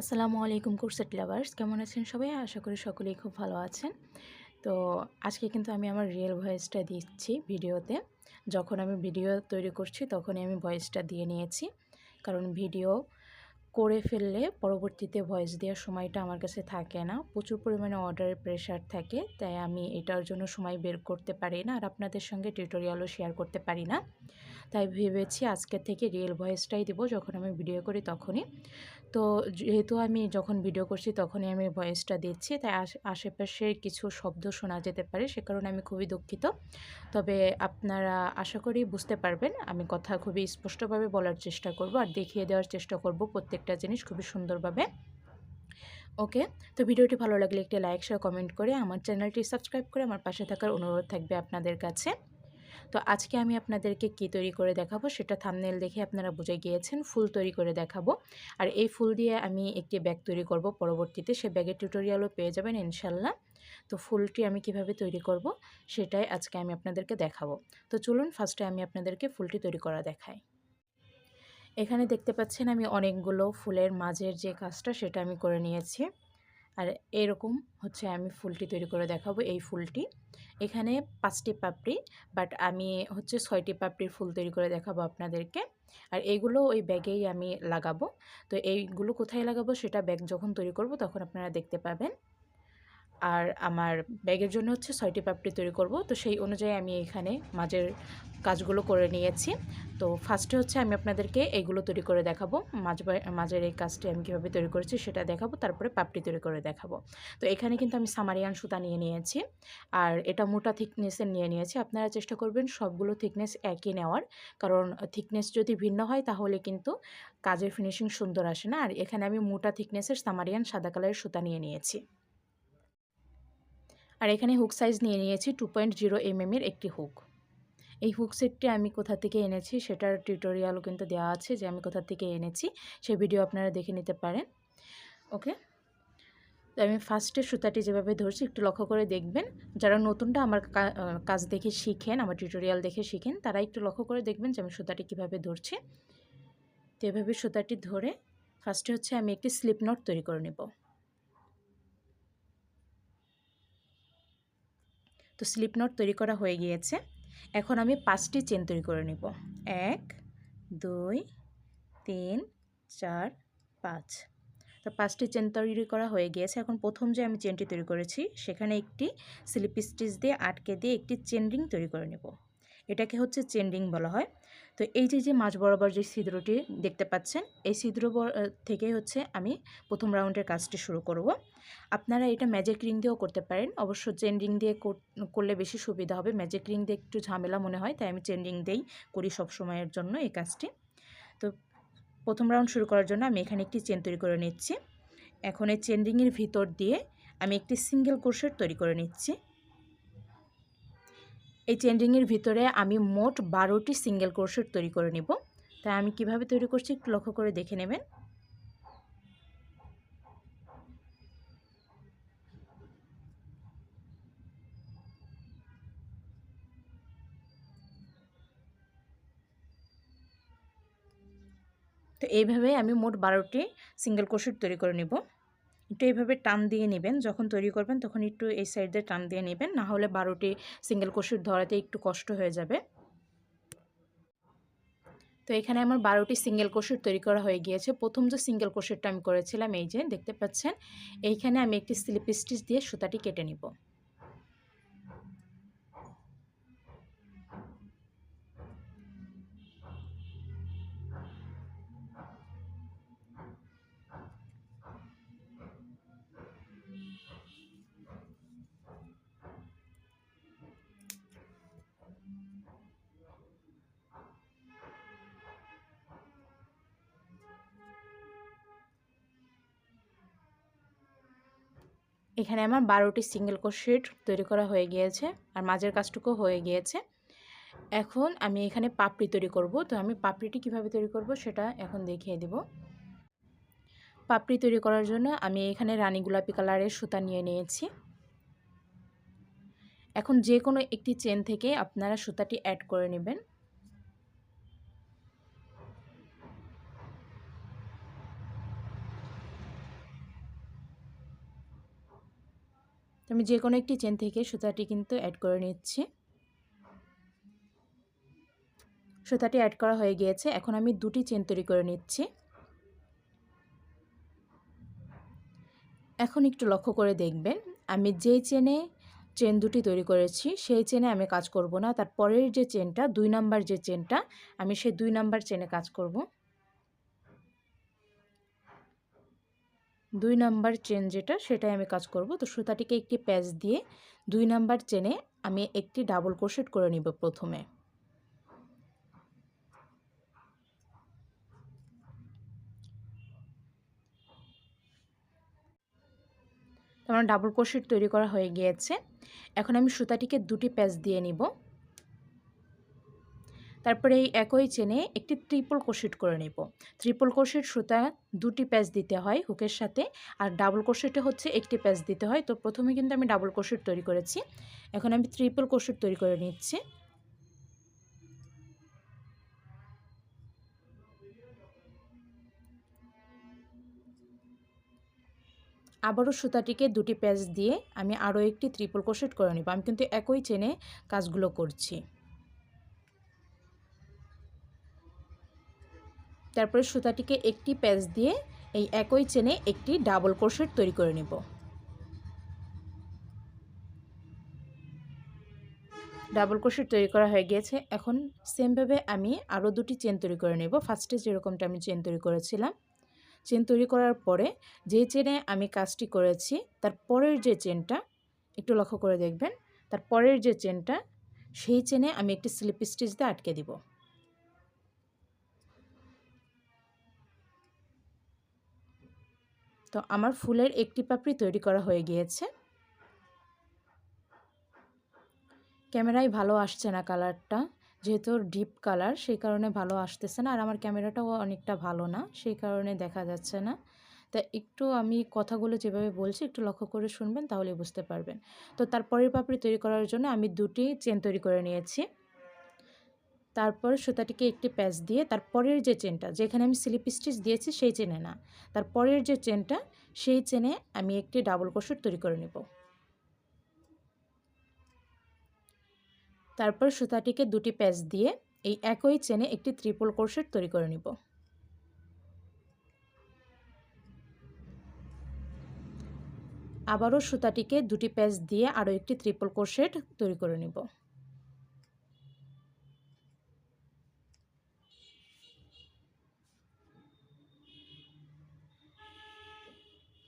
আসসালামু আলাইকুম corset lovers কেমন আছেন সবাই? আশা করি সকলেই খুব ভালো আছেন। তো আজকে কিন্তু আমি আমার রিয়েল ভয়েসটা দিচ্ছি ভিডিওতে। যখন আমি ভিডিও তৈরি করছি, তখনই আমি ভয়েসটা দিয়ে নিয়েছি। কারণ ভিডিও করে ফেললে পরবর্তীতে ভয়েস দেওয়ার সময়টা আমার কাছে থাকে না। প্রচুর পরিমাণে অর্ডারের প্রেশার থাকে, তাই আমি এটার জন্য সময় বের করতে পারি না আর আপনাদের সঙ্গে টিউটোরিয়ালও শেয়ার করতে পারি না। তাই ভেবেছি আজকে থেকে রিয়েল ভয়েসটাই দেবো যখন আমি ভিডিও করি তখনই। তো যেহেতু আমি যখন ভিডিও করছি তখনই আমি ভয়েসটা দিচ্ছি, তাই আশেপাশের কিছু শব্দ শোনা যেতে পারে, সে কারণে আমি খুবই দুঃখিত। তবে আপনারা আশা করি বুঝতে পারবেন, আমি কথা খুবই স্পষ্টভাবে বলার চেষ্টা করব আর দেখিয়ে দেওয়ার চেষ্টা করব প্রত্যেকটা জিনিস খুবই সুন্দরভাবে। ওকে? তো ভিডিওটি ভালো লাগলে একটি লাইক শেয়ার কমেন্ট করে আমার চ্যানেলটি সাবস্ক্রাইব করে আমার পাশে থাকার অনুরোধ থাকবে আপনাদের কাছে। তো আজকে আমি আপনাদেরকে কি তৈরি করে দেখাবো সেটা থামনেল দেখে আপনারা বুঝে গিয়েছেন, ফুল তৈরি করে দেখাবো। আর এই ফুল দিয়ে আমি একটি ব্যাগ তৈরি করব, পরবর্তীতে সে ব্যাগের টিউটোরিয়ালও পেয়ে যাবেন ইনশাল্লাহ তো ফুলটি আমি কীভাবে তৈরি করব সেটাই আজকে আমি আপনাদেরকে দেখাবো। তো চলুন ফার্স্টে আমি আপনাদেরকে ফুলটি তৈরি করা দেখাই। এখানে দেখতে পাচ্ছেন আমি অনেকগুলো ফুলের মাঝের যে কাজটা সেটা আমি করে নিয়েছি। আর এরকম হচ্ছে আমি ফুলটি তৈরি করে দেখাবো এই ফুলটি। এখানে পাঁচটি পাপড়ি বাট আমি হচ্ছে ছয়টি পাপড়ির ফুল তৈরি করে দেখাবো আপনাদেরকে। আর এইগুলো ওই ব্যাগেই আমি লাগাবো। তো এইগুলো কোথায় লাগাবো সেটা ব্যাগ যখন তৈরি করব তখন আপনারা দেখতে পাবেন। আর আমার ব্যাগের জন্য হচ্ছে ছয়টি পাপড়ি তৈরি করব। তো সেই অনুযায়ী আমি এখানে মাঝের কাজগুলো করে নিয়েছি। তো ফার্স্টে হচ্ছে আমি আপনাদেরকে এইগুলো তৈরি করে দেখাবো। মাঝ মাঝের এই কাজটি আমি কীভাবে তৈরি করেছি সেটা দেখাবো। তারপরে পাপড়ি তৈরি করে দেখাবো। তো এখানে কিন্তু আমি সামারিয়ান সুতা নিয়ে নিয়েছি। আর এটা মোটা থিকনেসের নিয়ে নিয়েছি। আপনারা চেষ্টা করবেন সবগুলো থিকনেস একই নেওয়ার। কারণ থিকনেস যদি ভিন্ন হয় তাহলে কিন্তু কাজের ফিনিশিং সুন্দর আসে না। আর এখানে আমি মোটা থিকনেসের সামারিয়ান সাদা কালারের সুতা নিয়ে নিয়েছি। আর এখানে হুক সাইজ নিয়ে নিয়েছি টু পয়েন্ট জিরো এমএমের একটি হুক এই হুক সেটটি আমি কোথা থেকে এনেছি সেটার টিউটোরিয়ালও কিন্তু দেওয়া আছে যে আমি কোথা থেকে এনেছি সেই ভিডিও আপনারা দেখে নিতে পারেন। ওকে তো আমি ফার্স্টে সুতাটি যেভাবে ধরছি একটু লক্ষ্য করে দেখবেন। যারা নতুনটা আমার কাজ দেখে শিখেন, আমার টিউটোরিয়াল দেখে শিখেন, তারা একটু লক্ষ্য করে দেখবেন যে আমি সুতাটি কীভাবে ধরছি। তো এভাবে সুতাটি ধরে ফার্স্টে হচ্ছে আমি একটি স্লিপ নট তৈরি করে নেব। তো স্লিপ নট তৈরি করা হয়ে গিয়েছে। এখন আমি পাঁচটি চেন তৈরি করে নিব। এক, দুই, তিন, চার, পাঁচ। তো পাঁচটি চেন তৈরি করা হয়ে গিয়েছে। এখন প্রথম যে আমি চেনটি তৈরি করেছি, সেখানে একটি স্লিপ স্টিচ দিয়ে আটকে দিয়ে একটি চেন রিং তৈরি করে নেব। এটাকে হচ্ছে চেন রিং বলা হয়। তো এই যে যে মাঝ বরাবর যে ছিদ্রটি দেখতে পাচ্ছেন, এই ছিদ্র থেকে হচ্ছে আমি প্রথম রাউন্ডের কাজটি শুরু করব। আপনারা এটা ম্যাজিক রিং দিয়েও করতে পারেন। অবশ্য চেন রিং দিয়ে করলে বেশি সুবিধা হবে। ম্যাজিক রিং দিয়ে একটু ঝামেলা মনে হয়, তাই আমি চেন রিং দিয়েই করি সব সময়ের জন্য এই কাজটি। তো প্রথম রাউন্ড শুরু করার জন্য আমি এখানে একটি চেন তৈরি করে নিচ্ছি। এখন এই চেন রিংয়ের ভিতর দিয়ে আমি একটি সিঙ্গেল কোর্সেট তৈরি করে নিচ্ছি। এই চেনরিংয়ের ভিতরে আমি মোট বারোটি সিঙ্গেল ক্রোশেট তৈরি করে নিব। তাই আমি কীভাবে তৈরি করছি একটু লক্ষ্য করে দেখে নেবেন। তো এইভাবে আমি মোট বারোটি সিঙ্গেল ক্রোশেট তৈরি করে নিব। একটু এইভাবে টান দিয়ে নেবেন। যখন তৈরি করবেন তখন একটু এই সাইড দিয়ে টান দিয়ে নেবেন। না হলে বারোটি সিঙ্গেল কোষের ধরাতে একটু কষ্ট হয়ে যাবে। তো এখানে আমার বারোটি সিঙ্গেল কোষের তৈরি করা হয়ে গিয়েছে। প্রথম যে সিঙ্গেল কোষেরটা আমি করেছিলাম, এই যে দেখতে পাচ্ছেন, এইখানে আমি একটি স্লিপ স্টিচ দিয়ে সুতাটি কেটে নিব। এখানে আমার বারোটি সিঙ্গেল কোশেট তৈরি করা হয়ে গিয়েছে আর মাঝের কাজটুকু হয়ে গিয়েছে। এখন আমি এখানে পাপড়ি তৈরি করব। তো আমি পাপড়িটি কীভাবে তৈরি করব সেটা এখন দেখিয়ে দেব। পাপড়ি তৈরি করার জন্য আমি এখানে রানী গোলাপি কালারের সুতা নিয়ে নিয়েছি। এখন যে কোনো একটি চেন থেকে আপনারা সুতাটি অ্যাড করে নেবেন। তো আমি যে কোনো একটি চেন থেকে সুতাটি কিন্তু অ্যাড করে নিচ্ছি। সুতাটি অ্যাড করা হয়ে গিয়েছে। এখন আমি দুটি চেন তৈরি করে নিচ্ছি। এখন একটু লক্ষ্য করে দেখবেন, আমি যেই চেনে চেন দুটি তৈরি করেছি, সেই চেনে আমি কাজ করব না। তার পরের যে চেনটা দুই নাম্বার যে চেনটা আমি সেই দুই নাম্বার চেনে কাজ করব। দুই নাম্বার চেন যেটা, সেটাই আমি কাজ করব। তো সুতাটিকে একটি প্যাচ দিয়ে দুই নাম্বার চেনে আমি একটি ডাবল ক্রোশেট করে নিব প্রথমে। আমার ডাবল ক্রোশেট তৈরি করা হয়ে গিয়েছে। এখন আমি সুতাটিকে দুটি প্যাচ দিয়ে নিব। তারপরে এই একই চেনে একটি ট্রিপল কোশিট করে নেব। ট্রিপল কোশেট সুতা দুটি প্যাচ দিতে হয় হুকের সাথে আর ডাবল কোশেটে হচ্ছে একটি প্যাচ দিতে হয়। তো প্রথমে কিন্তু আমি ডাবল কোশিট তৈরি করেছি। এখন আমি ট্রিপল কোশেট তৈরি করে নিচ্ছি। আবারও সুতাটিকে দুটি প্যাচ দিয়ে আমি আরও একটি ত্রিপল কোশেট করে নেব। আমি কিন্তু একই চেনে কাজগুলো করছি। তারপরে সুতাটিকে একটি প্যাচ দিয়ে এই একই চেনে একটি ডাবল ক্রোশেট তৈরি করে নেব। ডাবল ক্রোশেট তৈরি করা হয়ে গিয়েছে। এখন সেমভাবে আমি আরও দুটি চেন তৈরি করে নেব। ফার্স্টে যেরকমটা আমি চেন তৈরি করেছিলাম। চেন তৈরি করার পরে যে চেনে আমি কাজটি করেছি, তার পরের যে চেনটা, একটু লক্ষ্য করে দেখবেন, তার পরের যে চেনটা, সেই চেনে আমি একটি স্লিপ স্টিচ দিয়ে আটকে দিব। তো আমার ফুলের একটি পাপড়ি তৈরি করা হয়ে গিয়েছে। ক্যামেরায় ভালো আসছে না কালারটা, যেহেতু ডিপ কালার, সেই কারণে ভালো আসতেছে না। আর আমার ক্যামেরাটাও অনেকটা ভালো না, সেই কারণে দেখা যাচ্ছে না। তা একটু আমি কথাগুলো যেভাবে বলছি, একটু লক্ষ্য করে শুনবেন তাহলে বুঝতে পারবেন। তো তারপরের পাপড়ি তৈরি করার জন্য আমি দুটি চেন তৈরি করে নিয়েছি। তারপর সুতাটিকে একটি প্যাচ দিয়ে তারপরের যে চেনটা, যেখানে আমি স্লিপ স্টিচ দিয়েছি সেই চেনে না। তার পরের যে চেনটা, সেই চেনে আমি একটি ডাবল ক্রোশেট তৈরি করে নেব। তারপর সুতাটিকে দুটি প্যাচ দিয়ে এই একই চেনে একটি ত্রিপল ক্রোশেট তৈরি করে নিব। আবারও সুতাটিকে দুটি প্যাচ দিয়ে আরও একটি ত্রিপল ক্রোশেট তৈরি করে নিব।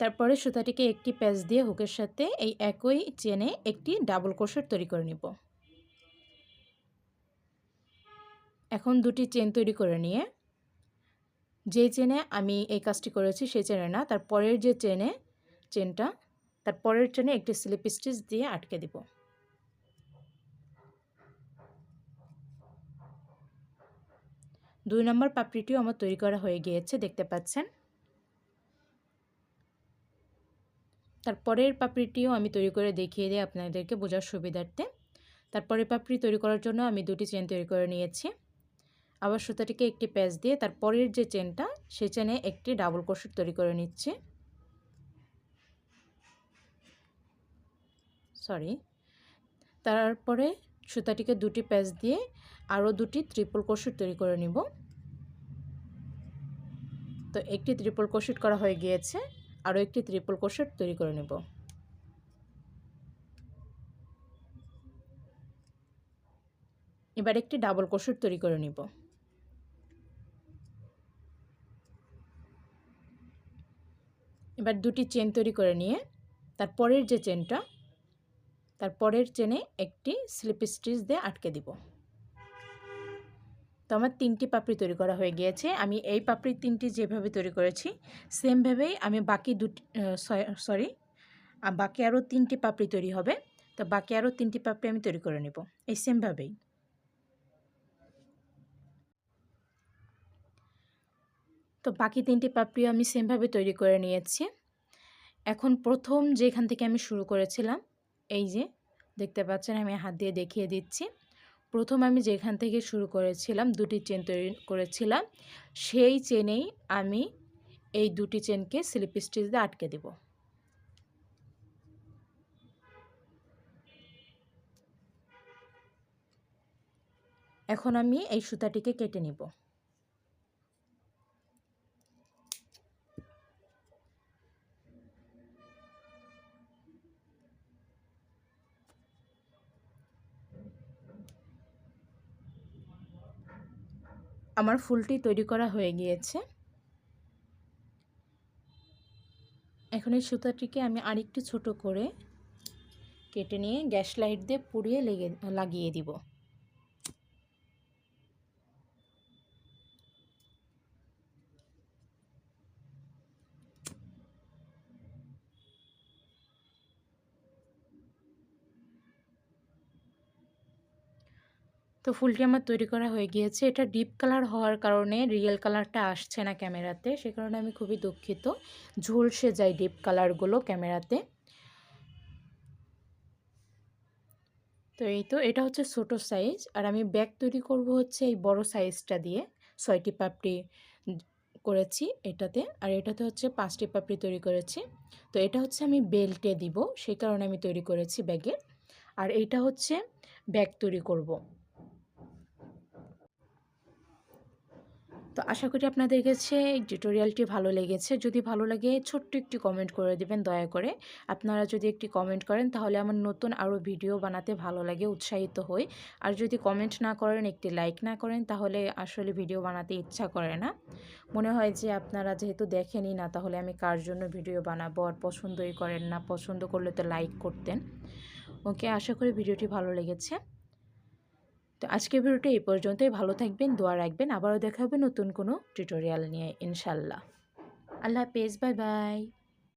তারপরে সুতাটিকে একটি প্যাচ দিয়ে হুকের সাথে এই একই চেনে একটি ডাবল ক্রোশেট তৈরি করে নিব। এখন দুটি চেন তৈরি করে নিয়ে, যে চেনে আমি এই কাজটি করেছি সেই চেনে না, তার পরের যে চেনে, চেনটা, তার পরের চেনে একটি স্লিপ স্টিচ দিয়ে আটকে দিব। দুই নম্বর পাপড়িটিও আমার তৈরি করা হয়ে গিয়েছে, দেখতে পাচ্ছেন? তারপরের পাপড়িটিও আমি তৈরি করে দেখিয়ে দিই আপনাদেরকে বোঝার সুবিধার্থে। তারপরের পাপড়ি তৈরি করার জন্য আমি দুটি চেন তৈরি করে নিয়েছি। আবার সুতাটিকে একটি প্যাচ দিয়ে তারপরের যে চেনটা, সে চেনে একটি ডাবল ক্রোশেট তৈরি করে নিচ্ছি। সরি। তারপরে সুতাটিকে দুটি প্যাচ দিয়ে আরও দুটি ত্রিপল ক্রোশেট তৈরি করে নিব। তো একটি ত্রিপল ক্রোশেট করা হয়ে গিয়েছে। আরও একটি ত্রিপল ক্রোশেট তৈরি করে নেব। এবার একটি ডাবল ক্রোশেট তৈরি করে নিব। এবার দুটি চেন তৈরি করে নিয়ে তার পরের যে চেনটা তার পরের চেনে একটি স্লিপ স্টিচ দিয়ে আটকে দিব। তো আমার তিনটি পাপড়ি তৈরি করা হয়ে গিয়েছে। আমি এই পাপড়ি তিনটি যেভাবে তৈরি করেছি সেমভাবেই আমি বাকি দুটি সরি বাকি আরও তিনটি পাপড়ি তৈরি হবে। তো বাকি আরও তিনটি পাপড়ি আমি তৈরি করে নেব, এই সেমভাবেই তো বাকি তিনটি পাপড়ি আমি সেমভাবে তৈরি করে নিয়েছি। এখন প্রথম যেখান থেকে আমি শুরু করেছিলাম, এই যে, দেখতে পাচ্ছেন আমি হাত দিয়ে দেখিয়ে দিচ্ছি। প্রথম আমি যেখান থেকে শুরু করেছিলাম, দুটি চেন তৈরি করেছিলাম, সেই চেনেই আমি এই দুটি চেনকে স্লিপ স্টিচ দিয়ে আটকে দেব। এখন আমি এই সুতাটিকে কেটে নিব। আমার ফুলটি তৈরি করা হয়ে গিয়েছে। এখন এই সুতাটিকে আমি আরেকটু ছোট করে কেটে নিয়ে গ্যাস লাইট দিয়ে পুড়িয়ে লেগে, লাগিয়ে দিব। তো ফুলটি আমার তৈরি করা হয়ে গিয়েছে। এটা ডিপ কালার হওয়ার কারণে রিয়েল কালারটা আসছে না ক্যামেরাতে, সে কারণে আমি খুবই দুঃখিত। ঝলসে যায় ডিপ কালারগুলো ক্যামেরাতে। তো এই তো, এটা হচ্ছে ছোটো সাইজ আর আমি ব্যাগ তৈরি করব হচ্ছে এই বড় সাইজটা দিয়ে। ছয়টি পাপড়ি করেছি এটাতে, আর এটাতে হচ্ছে পাঁচটি পাপড়ি তৈরি করেছি। তো এটা হচ্ছে আমি বেল্টে দিব সেই কারণে আমি তৈরি করেছি ব্যাগে আর এইটা হচ্ছে ব্যাগ তৈরি করব। তো আশা করি আপনাদের কাছে এই টিউটোরিয়ালটি ভালো লেগেছে। যদি ভালো লাগে, ছোট্ট একটি কমেন্ট করে দেবেন দয়া করে। আপনারা যদি একটি কমেন্ট করেন, তাহলে আমার নতুন আরও ভিডিও বানাতে ভালো লাগে, উৎসাহিত হই। আর যদি কমেন্ট না করেন, একটি লাইক না করেন, তাহলে আসলে ভিডিও বানাতে ইচ্ছা করে না। মনে হয় যে আপনারা যেহেতু দেখেনি না, তাহলে আমি কার জন্য ভিডিও বানাবো? আর পছন্দই করেন না। পছন্দ করলে তো লাইক করতেন। ওকে, আশা করি ভিডিওটি ভালো লেগেছে। তো আজকের ভিডিওটা এই পর্যন্তই। ভালো থাকবেন, দোয়া রাখবেন। আবারও দেখা হবে নতুন কোনো টিউটোরিয়াল নিয়ে, ইনশাল্লাহ। আল্লাহ হাফেজ বাই বাই